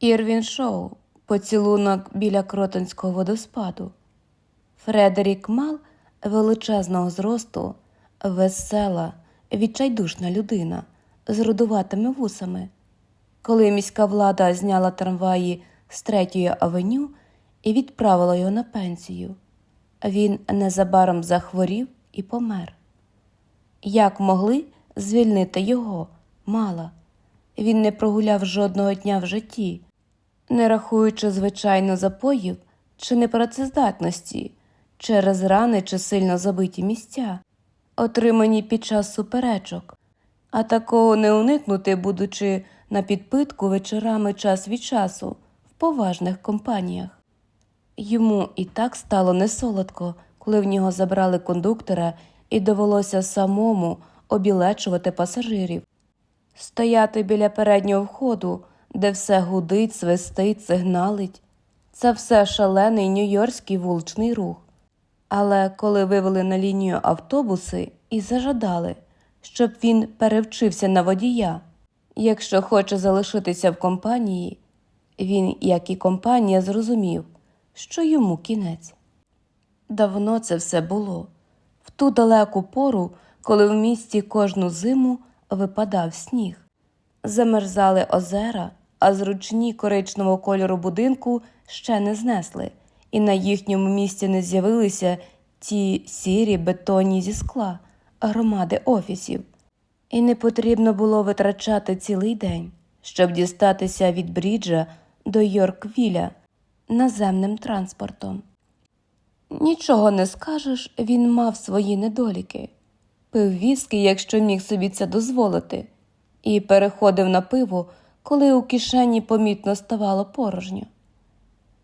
Ірвін Шоу поцілунок біля Кротонського водоспаду. Фредерік Мал величезного зросту, весела, відчайдушна людина з рудуватими вусами. Коли міська влада зняла трамваї з третьої авеню і відправила його на пенсію, він незабаром захворів і помер. Як могли звільнити його, мала? Він не прогуляв жодного дня в житті, не рахуючи звичайно запоїв чи непрацездатності через рани чи сильно забиті місця, отримані під час суперечок, а такого не уникнути, будучи на підпитку вечорами час від часу в поважних компаніях. Йому і так стало несолодко, коли в нього забрали кондуктора і довелося самому обілечувати пасажирів. Стояти біля переднього входу, де все гудить, свистить, сигналить. Це все шалений нью-йоркський вуличний рух. Але коли вивели на лінію автобуси і зажадали, щоб він перевчився на водія, якщо хоче залишитися в компанії, він, як і компанія, зрозумів, що йому кінець. Давно це все було, в ту далеку пору, коли в місті кожну зиму випадав сніг. Замерзали озера, а зручні коричневого кольору будинку ще не знесли, і на їхньому місці не з'явилися ті сірі бетонні зі скла, громади офісів. І не потрібно було витрачати цілий день, щоб дістатися від Бріджа до Йорквіля наземним транспортом. Нічого не скажеш, він мав свої недоліки. Пив віскі, якщо міг собі це дозволити, і переходив на пиво, коли у кишені помітно ставало порожньо.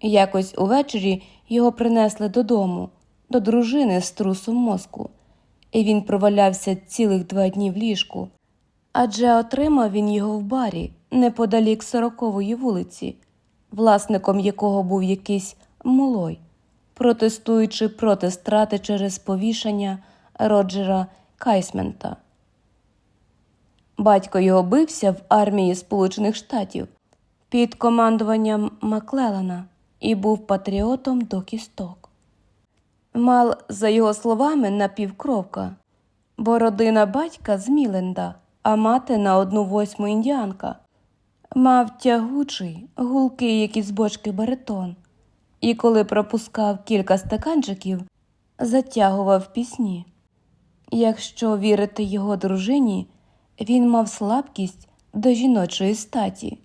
Якось увечері його принесли додому, до дружини з трусом мозку, і він провалявся цілих два дні в ліжку, адже отримав він його в барі неподалік сорокової вулиці, власником якого був якийсь молой, протестуючи проти страти через повішання Роджера Кайсмента. Батько його бився в армії Сполучених Штатів під командуванням Маклелана і був патріотом до кісток. Мал, за його словами, напівкровка, бо родина батька з Міленда, а мати на одну восьму індіанка. Мав тягучий, гулкий, як із бочки баритон, і коли пропускав кілька стаканчиків, затягував пісні. Якщо вірити його дружині, він мав слабкість до жіночої статі.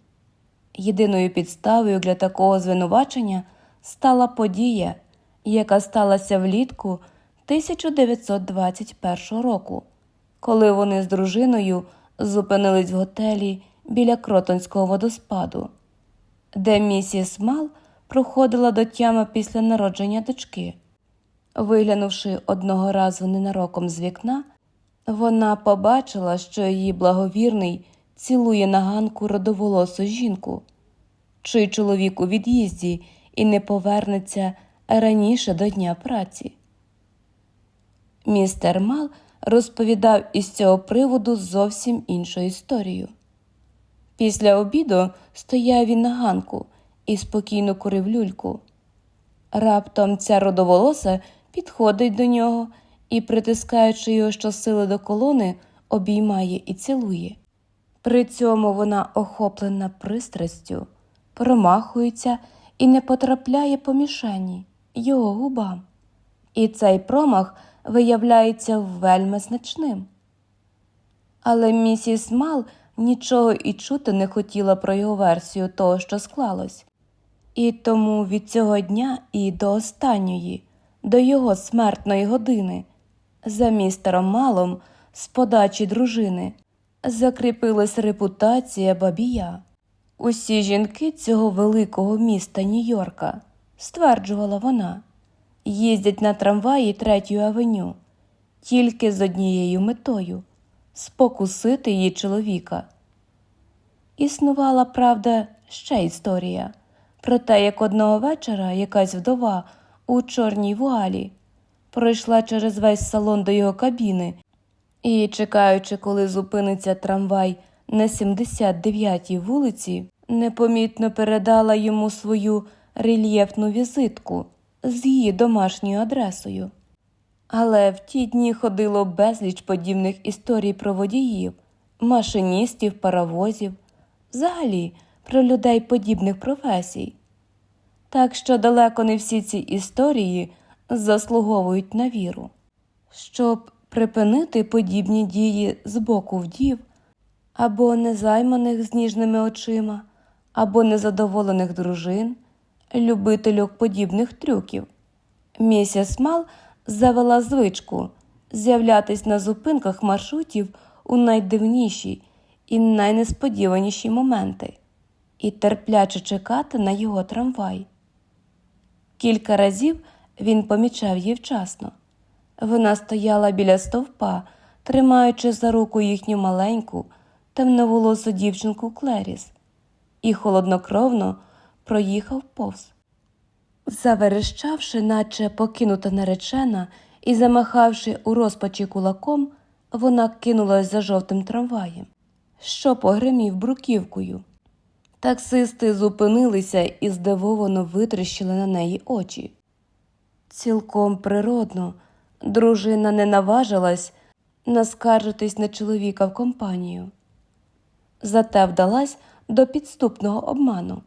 Єдиною підставою для такого звинувачення стала подія, яка сталася влітку 1921 року, коли вони з дружиною зупинились в готелі біля Кротонського водоспаду, де місіс Мал проходила до тями після народження дочки. Виглянувши одного разу ненароком з вікна, вона побачила, що її благовірний цілує на ганку родоволосу жінку, чий чоловік у від'їзді і не повернеться раніше до дня праці. Містер Мал розповідав із цього приводу зовсім іншу історію. Після обіду стояв він на ганку і спокійно курив люльку. Раптом ця родоволоса підходить до нього і, притискаючи його щосили до колони, обіймає і цілує. При цьому вона, охоплена пристрастю, промахується і не потрапляє по мішені його губам. І цей промах виявляється вельми значним. Але місіс Мал нічого і чути не хотіла про його версію того, що склалось. І тому від цього дня і до останньої, до його смертної години, за містером Малом з подачі дружини закріпилась репутація бабія. Усі жінки цього великого міста Нью-Йорка, стверджувала вона, їздять на трамваї третю авеню тільки з однією метою спокусити її чоловіка. Існувала, правда, ще історія про те, як одного вечора якась вдова у чорній вуалі пройшла через весь салон до його кабіни і, чекаючи, коли зупиниться трамвай на 79-й вулиці, непомітно передала йому свою рельєфну візитку з її домашньою адресою. Але в ті дні ходило безліч подібних історій про водіїв, машиністів, паровозів, взагалі про людей подібних професій. Так що далеко не всі ці історії заслуговують на віру. Щоб припинити подібні дії з боку вдів, або незайманих з ніжними очима, або незадоволених дружин, любительок подібних трюків, місіс Мал завела звичку з'являтись на зупинках маршрутів у найдивніші і найнесподіваніші моменти і терпляче чекати на його трамвай. Кілька разів він помічав її вчасно. Вона стояла біля стовпа, тримаючи за руку їхню маленьку, темноволосу дівчинку Клеріс, і холоднокровно проїхав повз. Заверещавши, наче покинута наречена, і замахавши у розпачі кулаком, вона кинулась за жовтим трамваєм, що погримів бруківкою. Таксисти зупинилися і здивовано витріщили на неї очі. Цілком природно, дружина не наважилась наскаржитись на чоловіка в компанію. Зате вдалась до підступного обману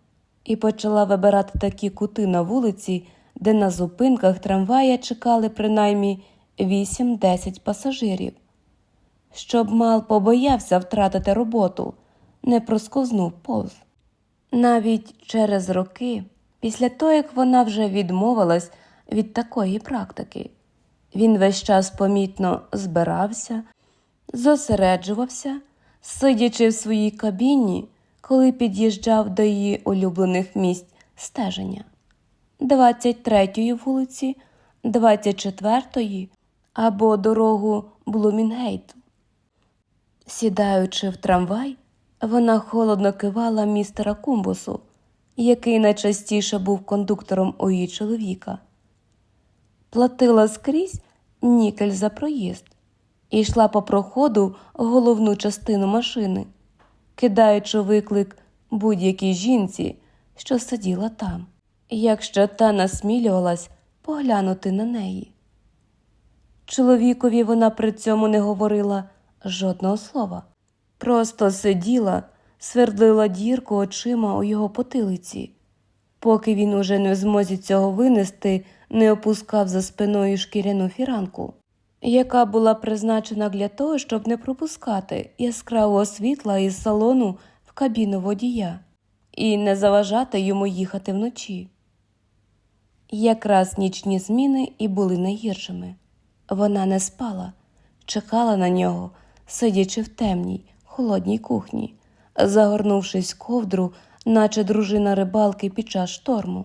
і почала вибирати такі кути на вулиці, де на зупинках трамвая чекали принаймні 8-10 пасажирів. Щоб мал побоявся втратити роботу, не просковзнув повз. Навіть через роки, після того, як вона вже відмовилась від такої практики, він весь час помітно збирався, зосереджувався, сидячи в своїй кабіні, коли під'їжджав до її улюблених місць стеження 23-ї вулиці, 24-ї або дорогу Блумінгейту. Сідаючи в трамвай, вона холодно кивала містера Кумбусу, який найчастіше був кондуктором у її чоловіка. Платила скрізь нікель за проїзд і йшла по проходу головну частину машини, кидаючи виклик будь-якій жінці, що сиділа там, якщо та насмілювалась поглянути на неї. Чоловікові вона при цьому не говорила жодного слова, просто сиділа, свердлила дірку очима у його потилиці, поки він уже не в змозі цього винести, не опускав за спиною шкіряну фіранку, яка була призначена для того, щоб не пропускати яскравого світла із салону в кабіну водія і не заважати йому їхати вночі. Якраз нічні зміни і були найгіршими. Вона не спала, чекала на нього, сидячи в темній, холодній кухні, загорнувшись ковдру, наче дружина рибалки під час шторму.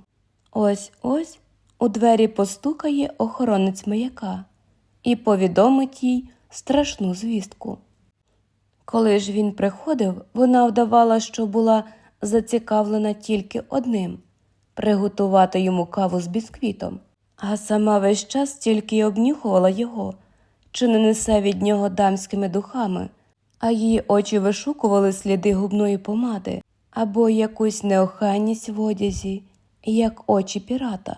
Ось ось у двері постукає охоронець маяка і повідомить їй страшну звістку. Коли ж він приходив, вона вдавала, що була зацікавлена тільки одним приготувати йому каву з бісквітом, а сама весь час тільки й обнюхувала його, чи не несе від нього дамськими духами, а її очі вишукували сліди губної помади або якусь неохайність в одязі, як очі пірата,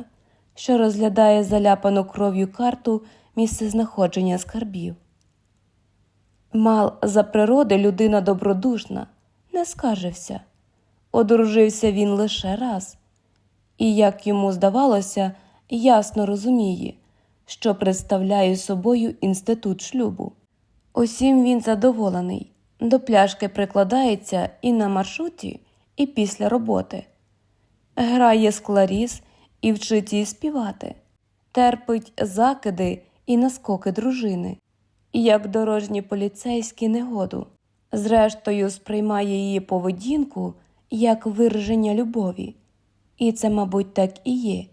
що розглядає заляпану кров'ю карту місцезнаходження скарбів. Мал за природи людина добродушна, не скаржився. Одружився він лише раз, і, як йому здавалося, ясно розуміє, що представляє собою інститут шлюбу. Усім він задоволений, до пляшки прикладається і на маршруті, і після роботи. Грає з кларіс і вчить її співати, терпить закиди і наскоки дружини, як дорожні поліцейські негоду. Зрештою, сприймає її поведінку як вираження любові. І це, мабуть, так і є.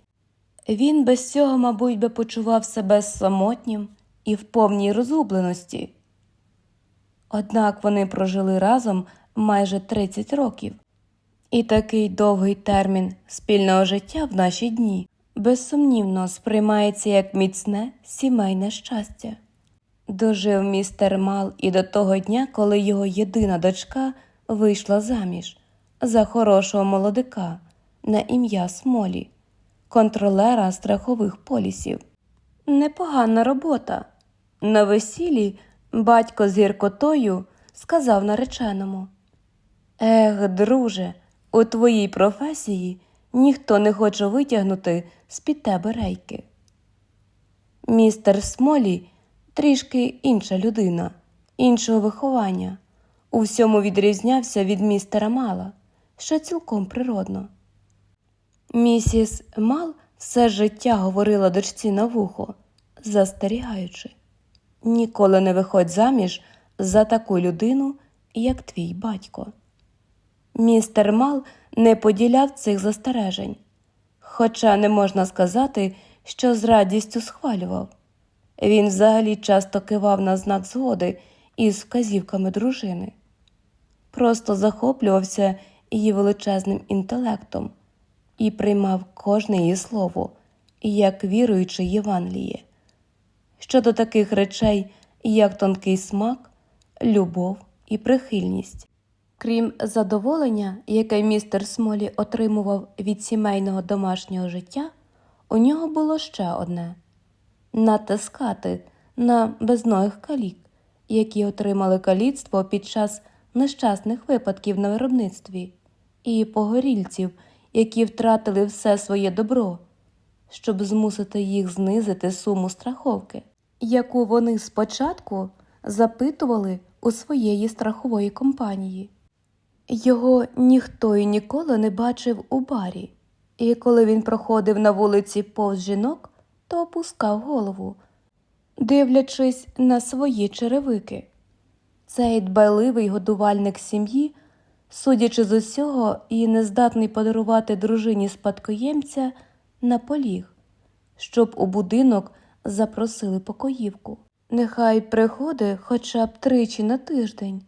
Він без цього, мабуть, би почував себе самотнім і в повній розгубленості. Однак вони прожили разом майже 30 років, і такий довгий термін спільного життя в наші дні безсумнівно сприймається як міцне сімейне щастя. Дожив містер Мал і до того дня, коли його єдина дочка вийшла заміж за хорошого молодика на ім'я Смолі, контролера страхових полісів. Непогана робота. На весіллі батько з гіркотою сказав нареченому Ех, друже, у твоїй професії ніхто не хоче витягнути з-під тебе рейки. Містер Смолі трішки інша людина, іншого виховання. У всьому відрізнявся від містера Мала, що цілком природно. Місіс Мал все життя говорила дочці на вухо, застерігаючи ніколи не виходь заміж за таку людину, як твій батько. Містер Мал не поділяв цих застережень, хоча не можна сказати, що з радістю схвалював. Він взагалі часто кивав на знак згоди із вказівками дружини, просто захоплювався її величезним інтелектом і приймав кожне її слово, як віруючи Євангеліє. Щодо таких речей, як тонкий смак, любов і прихильність. Крім задоволення, яке містер Смолі отримував від сімейного домашнього життя, у нього було ще одне натискати на безногих калік, які отримали каліцтво під час нещасних випадків на виробництві, і погорільців, які втратили все своє добро, щоб змусити їх знизити суму страховки, яку вони спочатку запитували у своєї страхової компанії. Його ніхто і ніколи не бачив у барі, і коли він проходив на вулиці повз жінок, то опускав голову, дивлячись на свої черевики. Цей дбайливий годувальник сім'ї, судячи з усього, і не здатний подарувати дружині спадкоємця, наполіг, щоб у будинок запросили покоївку. Нехай приходить хоча б тричі на тиждень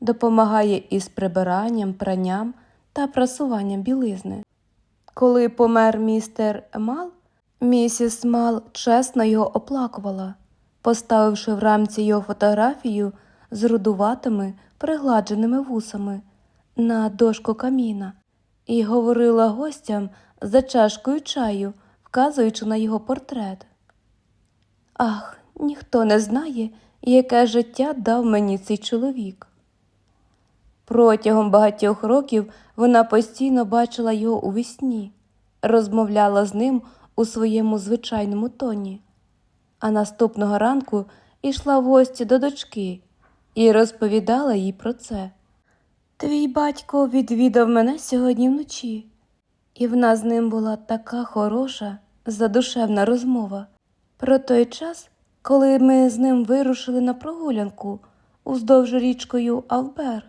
допомагає із прибиранням, пранням та прасуванням білизни. Коли помер містер Мал, місіс Мал чесно його оплакувала, поставивши в рамці його фотографію з рудуватими, пригладженими вусами на дошку каміна і говорила гостям за чашкою чаю, вказуючи на його портрет. Ах, ніхто не знає, яке життя дав мені цей чоловік. Протягом багатьох років вона постійно бачила його у вісні, розмовляла з ним у своєму звичайному тоні, а наступного ранку йшла в гості до дочки і розповідала їй про це. Твій батько відвідав мене сьогодні вночі, і в нас з ним була така хороша, задушевна розмова про той час, коли ми з ним вирушили на прогулянку уздовж річкою Албер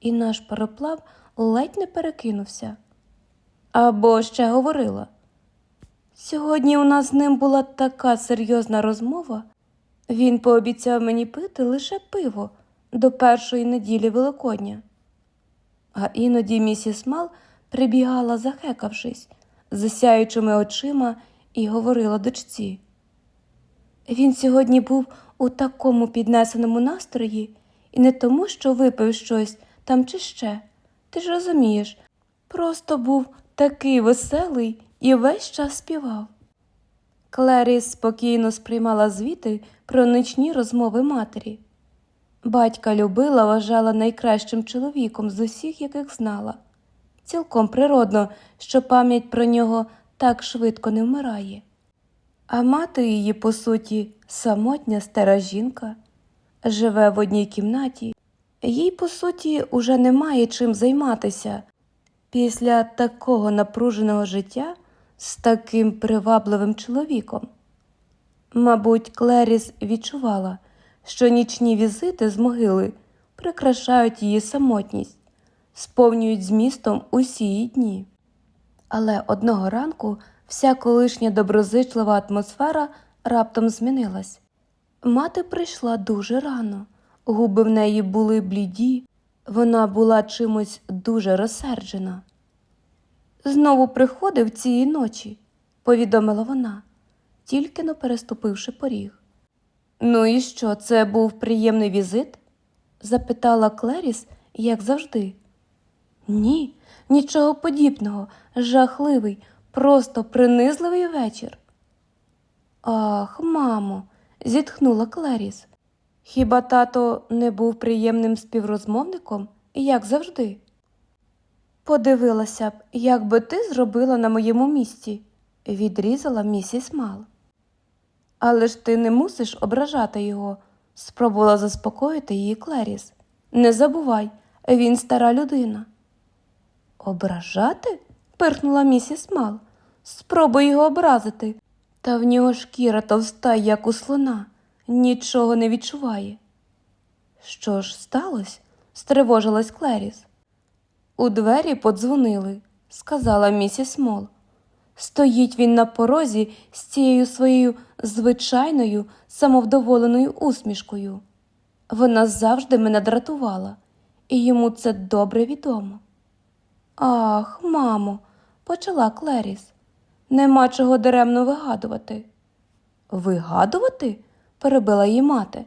і наш пароплав ледь не перекинувся. Або ще говорила. Сьогодні у нас з ним була така серйозна розмова. Він пообіцяв мені пити лише пиво до першої неділі Великодня. А іноді місіс Мал прибігала, захекавшись, засяючими очима, і говорила дочці. Він сьогодні був у такому піднесеному настрої, і не тому, що випив щось там чи ще. Ти ж розумієш, просто був такий веселий і весь час співав. Клеріс спокійно сприймала звіти про нічні розмови матері. Батька любила, вважала найкращим чоловіком з усіх, яких знала. Цілком природно, що пам'ять про нього так швидко не вмирає. А мати її, по суті, самотня стара жінка, живе в одній кімнаті їй, по суті, уже немає чим займатися після такого напруженого життя з таким привабливим чоловіком. Мабуть, Клеріс відчувала, що нічні візити з могили прикрашають її самотність, сповнюють змістом усі її дні. Але одного ранку вся колишня доброзичлива атмосфера раптом змінилась. Мати прийшла дуже рано. Губи в неї були бліді, вона була чимось дуже розсерджена. Знову приходив цієї ночі, повідомила вона, тільки но переступивши поріг. Ну і що, це був приємний візит? запитала Клеріс, як завжди. Ні, нічого подібного, жахливий, просто принизливий вечір. Ах, мамо, зітхнула Клеріс. Хіба тато не був приємним співрозмовником, як завжди? Подивилася б, як би ти зробила на моєму місці, відрізала місіс Мал. Але ж ти не мусиш ображати його, спробувала заспокоїти її Клеріс. Не забувай, він стара людина. Ображати? пирхнула місіс Мал. Спробуй його образити. Та в нього шкіра товста, як у слона, нічого не відчуває. Що ж сталося? стривожилась Клеріс. У двері подзвонили, сказала місіс Мол. Стоїть він на порозі з цією своєю звичайною самовдоволеною усмішкою. Вона завжди мене дратувала, і йому це добре відомо. Ах, мамо, почала Клеріс. Нема чого даремно вигадувати. Вигадувати? перебила її мати.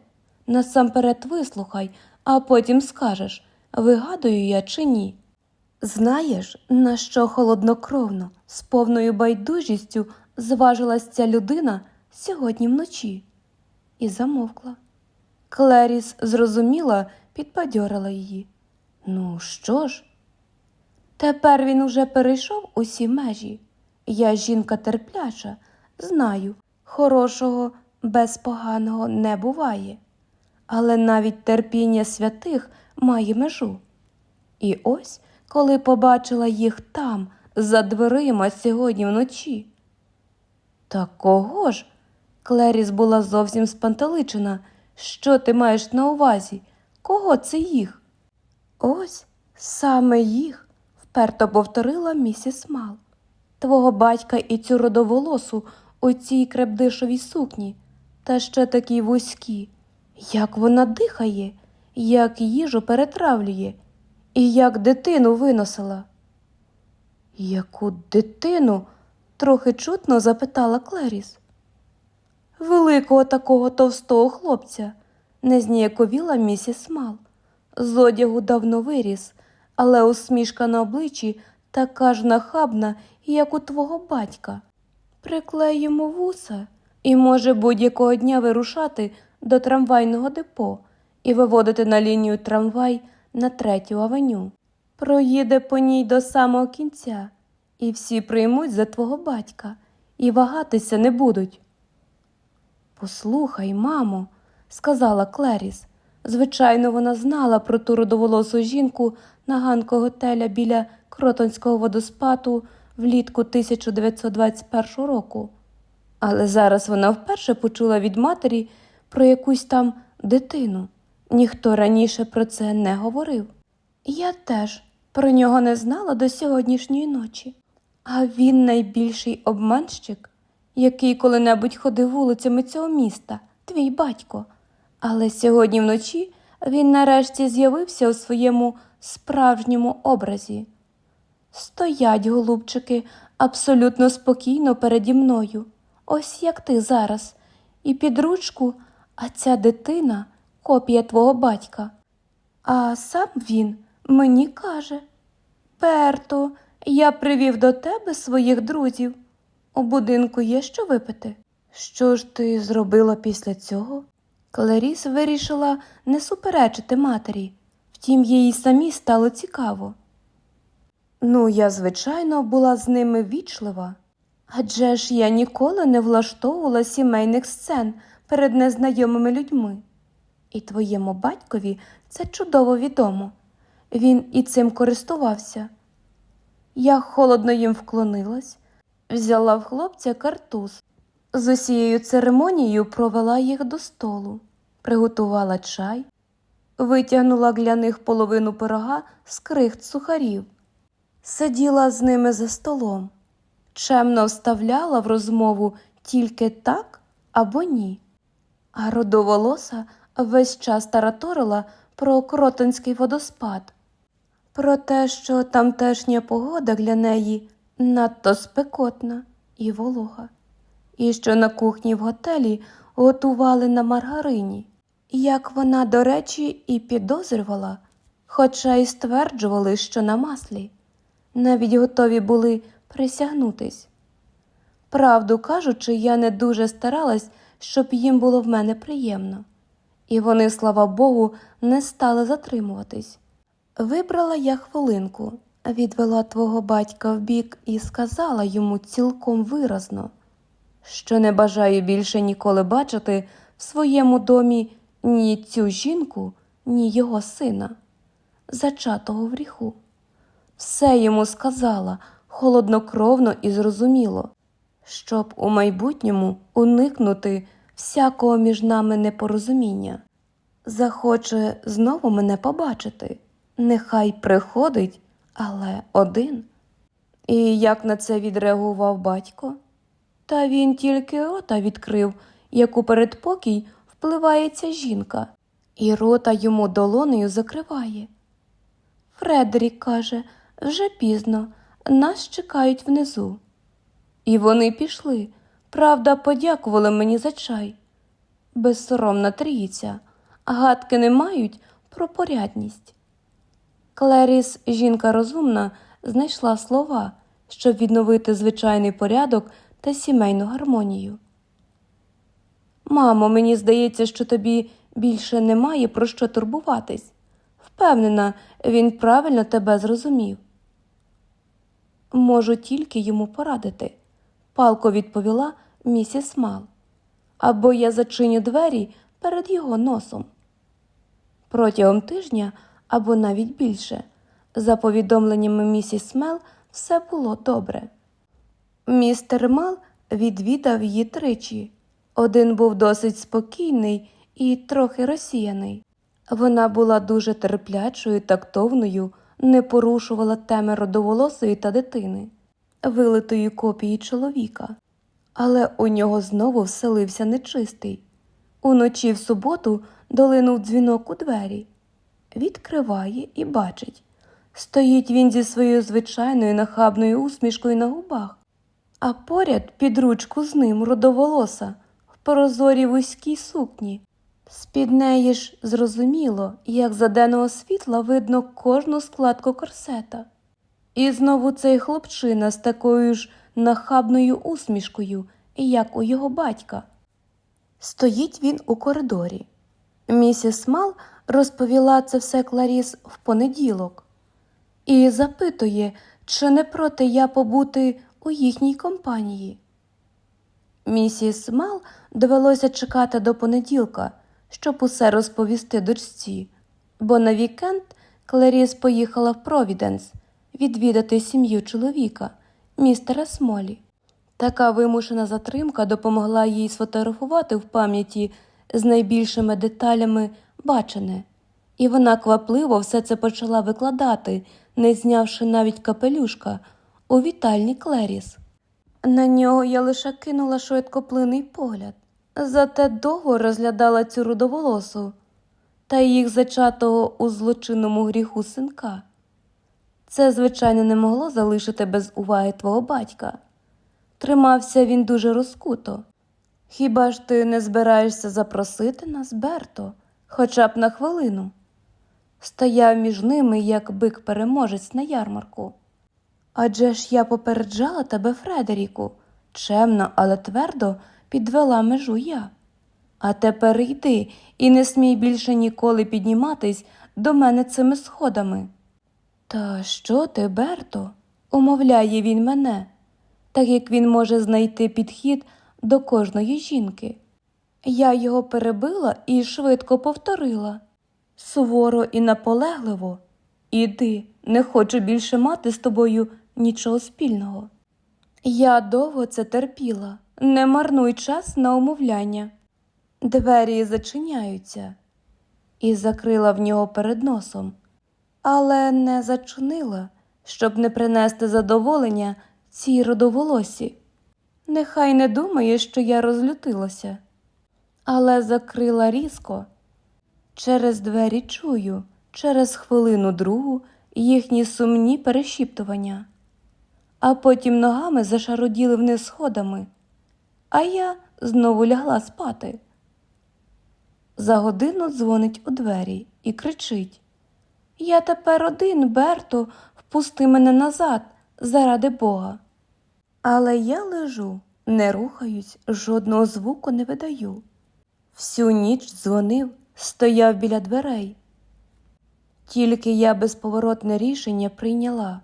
Насамперед вислухай, а потім скажеш, вигадую я чи ні. Знаєш, на що холоднокровно, з повною байдужістю зважилась ця людина сьогодні вночі? І замовкла. Клеріс зрозуміла, підбадьорила її. Ну що ж? Тепер він уже перейшов усі межі. Я жінка терпляча, знаю, хорошого без поганого не буває. Але навіть терпіння святих має межу. І ось, коли побачила їх там, за дверима сьогодні вночі. Та кого ж? Клеріс була зовсім спантеличена. Що ти маєш на увазі? Кого це їх? Ось саме їх, вперто повторила місіс Мал. Твого батька і цю родоволосу у цій крепдишовій сукні, та ще такі вузькі. Як вона дихає, як їжу перетравлює, і як дитину виносила. Яку дитину? трохи чутно запитала Клеріс. Великого такого товстого хлопця, не зніяковіла місіс Мал. З одягу давно виріс, але усмішка на обличчі така ж нахабна, як у твого батька. Приклей йому вуса і може будь-якого дня вирушати до трамвайного депо і виводити на лінію трамвай на третю авеню. Проїде по ній до самого кінця, і всі приймуть за твого батька і вагатися не будуть. Послухай, мамо, сказала Клеріс. Звичайно, вона знала про ту родоволосу жінку на ганку готеля біля Кротонського водоспаду влітку 1921 року. Але зараз вона вперше почула від матері про якусь там дитину. Ніхто раніше про це не говорив. Я теж про нього не знала до сьогоднішньої ночі. А він найбільший обманщик, який коли-небудь ходив вулицями цього міста, твій батько. Але сьогодні вночі він нарешті з'явився у своєму справжньому образі. Стоять, голубчики, абсолютно спокійно переді мною, ось як ти зараз, і під ручку, а ця дитина копія твого батька. А сам він мені каже Перто, я привів до тебе своїх друзів. У будинку є що випити. Що ж ти зробила після цього? Кларіс вирішила не суперечити матері, втім, їй самі стало цікаво. Ну, я, звичайно, була з ними вічлива. Адже ж я ніколи не влаштовувала сімейних сцен перед незнайомими людьми. І твоєму батькові це чудово відомо. Він і цим користувався. Я холодно їм вклонилась, взяла в хлопця картуз. З усією церемонією провела їх до столу, приготувала чай, витягнула для них половину пирога з крихт сухарів, сиділа з ними за столом, чемно вставляла в розмову тільки так або ні. А родоволоса весь час тараторила про Кротонський водоспад, про те, що тамтешня погода для неї надто спекотна і волога, і що на кухні в готелі готували на маргарині, як вона, до речі, і підозрювала, хоча й стверджували, що на маслі, навіть готові були присягнутись. Правду кажучи, я не дуже старалась, щоб їм було в мене приємно, і вони, слава Богу, не стали затримуватись. Вибрала я хвилинку, відвела твого батька вбік і сказала йому цілком виразно, що не бажаю більше ніколи бачити в своєму домі ні цю жінку, ні його сина, зачатого в гріху. Все йому сказала холоднокровно і зрозуміло, щоб у майбутньому уникнути всякого між нами непорозуміння. Захоче знову мене побачити, нехай приходить, але один. І як на це відреагував батько? Та він тільки рота відкрив, як у передпокій впливається жінка, і рота йому долонею закриває. Фредерік каже, вже пізно, нас чекають внизу. І вони пішли, правда, подякували мені за чай. Безсоромна трійця, гадки не мають про порядність. Клеріс, жінка розумна, знайшла слова, щоб відновити звичайний порядок та сімейну гармонію. Мамо, мені здається, що тобі більше немає про що турбуватись. Впевнена, він правильно тебе зрозумів. Можу тільки йому порадити, палко відповіла місіс Мал. Або я зачиню двері перед його носом. Протягом тижня або навіть більше, за повідомленнями місіс Мел, все було добре. Містер Мал відвідав її тричі. Один був досить спокійний і трохи розсіяний. Вона була дуже терплячою, тактовною, не порушувала теми родоволосої та дитини, вилитої копії чоловіка. Але у нього знову вселився нечистий. Уночі в суботу долинув дзвінок у двері. Відкриває і бачить. Стоїть він зі своєю звичайною нахабною усмішкою на губах, а поряд під ручку з ним родоволоса в прозорій вузькій сукні. З-під неї ж зрозуміло, як за денного світла видно кожну складку корсета. І знову цей хлопчина з такою ж нахабною усмішкою, як у його батька. Стоїть він у коридорі. Місіс Мал розповіла це все Кларіс в понеділок і запитує, чи не проти я побути у їхній компанії. Місіс Мал довелося чекати до понеділка, щоб усе розповісти дочці, бо на вікенд Кларіс поїхала в Провіденс відвідати сім'ю чоловіка, містера Смолі. Така вимушена затримка допомогла їй сфотографувати в пам'яті з найбільшими деталями бачене, і вона квапливо все це почала викладати, не знявши навіть капелюшка у вітальні Клеріс. На нього я лише кинула швидкоплинний погляд, зате довго розглядала цю рудоволосу та їх зачатого у злочинному гріху синка. Це, звичайно, не могло залишити без уваги твого батька. Тримався він дуже розкуто. Хіба ж ти не збираєшся запросити нас, Берто, хоча б на хвилину? Стояв між ними, як бик переможець на ярмарку. Адже ж я попереджала тебе, Фредеріку, чемно, але твердо підвела межу я. А тепер йди і не смій більше ніколи підніматись до мене цими сходами. Та що ти, Берто? умовляє він мене, так як він може знайти підхід до кожної жінки. Я його перебила і швидко повторила. Суворо і наполегливо. Іди, не хочу більше мати з тобою нічого спільного. Я довго це терпіла, не марнуй час на умовляння. Двері зачиняються, і закрила в нього перед носом, але не зачинила, щоб не принести задоволення цій родоволосі. Нехай не думає, що я розлютилася, але закрила різко. Через двері чую, через хвилину другу їхні сумні перешіптування, а потім ногами зашароділи вниз сходами, а я знову лягла спати. За годину дзвонить у двері і кричить Я тепер один, Берто, впусти мене назад, заради Бога. Але я лежу, не рухаюсь, жодного звуку не видаю. Всю ніч дзвонив, стояв біля дверей. Тільки я безповоротне рішення прийняла,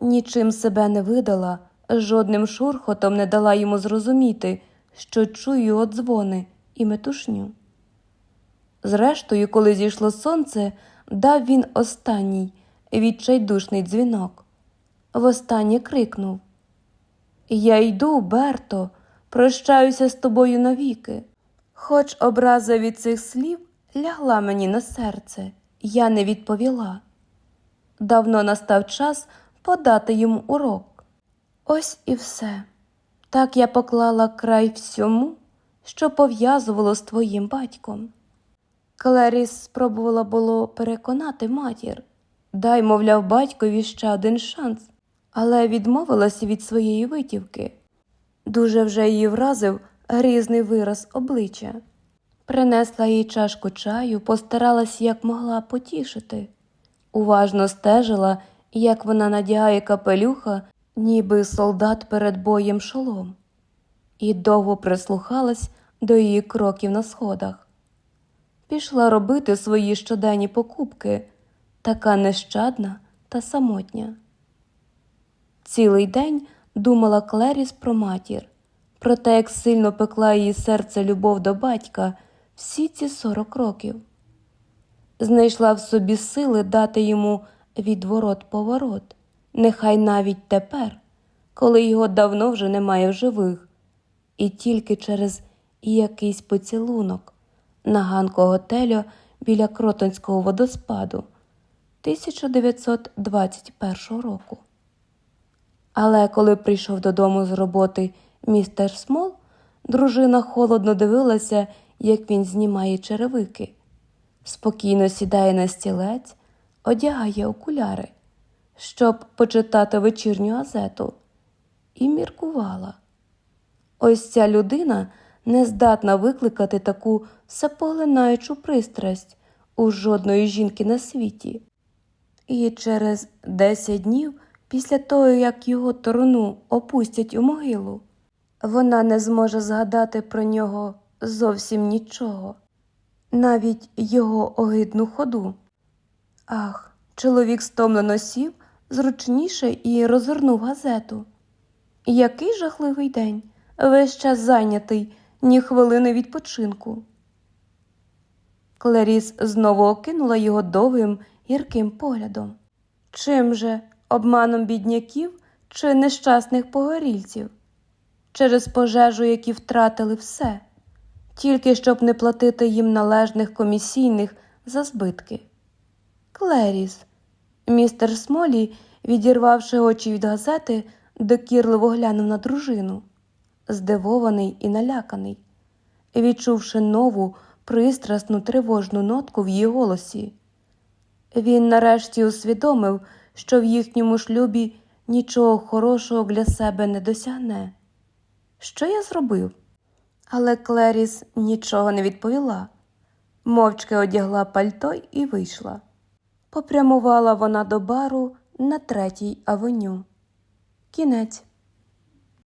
нічим себе не видала, жодним шурхотом не дала йому зрозуміти, що чую його дзвони і метушню. Зрештою, коли зійшло сонце, дав він останній відчайдушний дзвінок. Востаннє крикнув Я йду, Берто, прощаюся з тобою навіки. Хоч образа від цих слів лягла мені на серце, я не відповіла. Давно настав час подати йому урок. Ось і все. Так я поклала край всьому, що пов'язувало з твоїм батьком. Клеріс спробувала було переконати матір. Дай, мовляв, батькові ще один шанс, але відмовилася від своєї витівки. Дуже вже її вразив грізний вираз обличчя. Принесла їй чашку чаю, постаралась як могла потішити. Уважно стежила, як вона надягає капелюха, ніби солдат перед боєм шолом, і довго прислухалась до її кроків на сходах. Пішла робити свої щоденні покупки, така нещадна та самотня. Цілий день думала Клеріс про матір, про те, як сильно пекла її серце любов до батька всі ці сорок років. Знайшла в собі сили дати йому відворот-поворот, нехай навіть тепер, коли його давно вже немає в живих, і тільки через якийсь поцілунок на ганку готелю біля Кротонського водоспаду 1921 року. Але коли прийшов додому з роботи містер Смол, дружина холодно дивилася, як він знімає черевики, спокійно сідає на стілець, одягає окуляри, щоб почитати вечірню газету, і міркувала. Ось ця людина не здатна викликати таку всепоглинаючу пристрасть у жодної жінки на світі. І через десять днів після того, як його труну опустять у могилу, вона не зможе згадати про нього зовсім нічого, навіть його огидну ходу. Ах, чоловік стомлено сів зручніше і розгорнув газету. Який жахливий день, весь час зайнятий, ні хвилини відпочинку. Клеріс знову окинула його довгим гірким поглядом. Чим же обманом бідняків чи нещасних погорільців? Через пожежу, які втратили все, тільки щоб не платити їм належних комісійних за збитки. Клеріс, містер Смолі, відірвавши очі від газети, докірливо глянув на дружину, здивований і наляканий, відчувши нову пристрасну тривожну нотку в її голосі. Він нарешті усвідомив, що в їхньому шлюбі нічого хорошого для себе не досягне. Що я зробив? Але Клеріс нічого не відповіла. Мовчки одягла пальто і вийшла. Попрямувала вона до бару на третій авеню. Кінець.